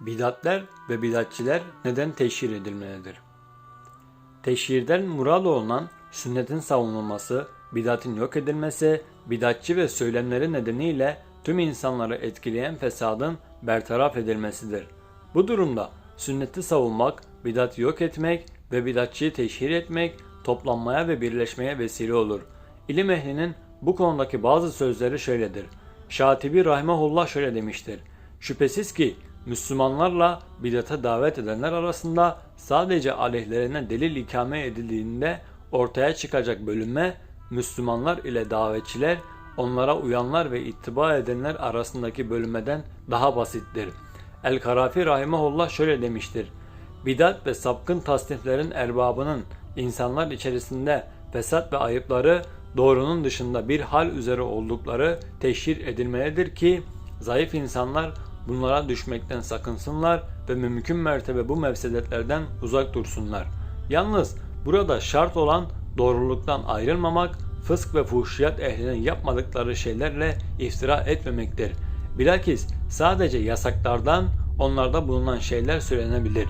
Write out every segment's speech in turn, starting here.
Bidatler ve bidatçiler neden teşhir edilmelidir? Teşhirden murad olunan sünnetin savunulması, bidatın yok edilmesi, bidatçı ve söylemleri nedeniyle tüm insanları etkileyen fesadın bertaraf edilmesidir. Bu durumda sünneti savunmak, bidatı yok etmek ve bidatçıyı teşhir etmek toplanmaya ve birleşmeye vesile olur. İlim ehlinin bu konudaki bazı sözleri şöyledir. Şatibi Rahimahullah şöyle demiştir. Şüphesiz ki Müslümanlarla bidata davet edenler arasında sadece aleyhlerine delil ikame edildiğinde ortaya çıkacak bölünme Müslümanlar ile davetçiler, onlara uyanlar ve ittiba edenler arasındaki bölünmeden daha basittir. El-Karafi Rahimahullah şöyle demiştir. Bidat ve sapkın tasniflerin erbabının insanlar içerisinde fesat ve ayıpları doğrunun dışında bir hal üzere oldukları teşhir edilmelidir ki zayıf insanlar bunlara düşmekten sakınsınlar ve mümkün mertebe bu mevsedetlerden uzak dursunlar. Yalnız burada şart olan doğruluktan ayrılmamak, fısk ve fuhşiyat ehlinin yapmadıkları şeylerle iftira etmemektir. Bilakis sadece yasaklardan onlarda bulunan şeyler söylenebilir.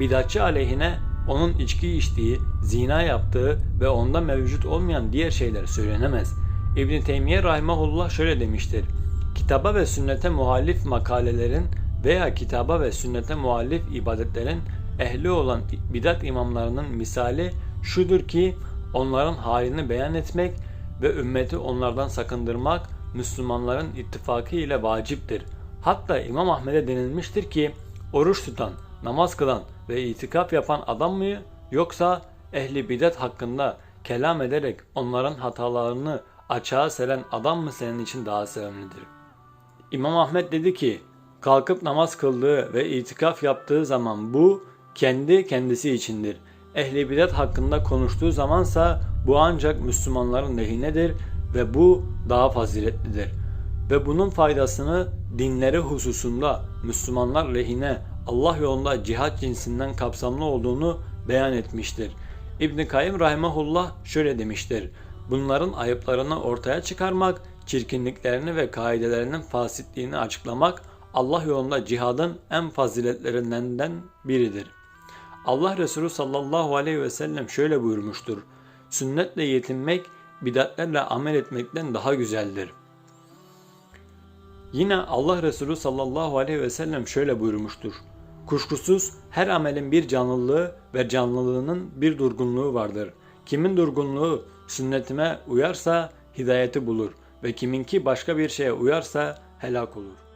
Bidatçı aleyhine onun içki içtiği, zina yaptığı ve onda mevcut olmayan diğer şeyler söylenemez. İbn Teymiye rahimehullah şöyle demiştir. Kitaba ve sünnete muhalif makalelerin veya kitaba ve sünnete muhalif ibadetlerin ehli olan bidat imamlarının misali şudur ki onların halini beyan etmek ve ümmeti onlardan sakındırmak Müslümanların ittifakı ile vaciptir. Hatta İmam Ahmed'e denilmiştir ki oruç tutan, namaz kılan ve itikaf yapan adam mı yoksa ehli bidat hakkında kelam ederek onların hatalarını açığa seren adam mı senin için daha sevimlidir? İmam Ahmet dedi ki kalkıp namaz kıldığı ve itikaf yaptığı zaman bu kendi kendisi içindir. Ehli bidat hakkında konuştuğu zamansa bu ancak Müslümanların lehinedir ve bu daha faziletlidir. Ve bunun faydasını dinleri hususunda Müslümanlar lehine Allah yolunda cihat cinsinden kapsamlı olduğunu beyan etmiştir. İbn Kayyım rahimehullah şöyle demiştir. Bunların ayıplarını ortaya çıkarmak, çirkinliklerini ve kaidelerinin fasitliğini açıklamak Allah yolunda cihadın en faziletlerinden biridir. Allah Resulü sallallahu aleyhi ve sellem şöyle buyurmuştur. Sünnetle yetinmek bidatlerle amel etmekten daha güzeldir. Yine Allah Resulü sallallahu aleyhi ve sellem şöyle buyurmuştur. Kuşkusuz her amelin bir canlılığı ve canlılığının bir durgunluğu vardır. Kimin durgunluğu sünnetime uyarsa hidayeti bulur ve kiminki başka bir şeye uyarsa helak olur.''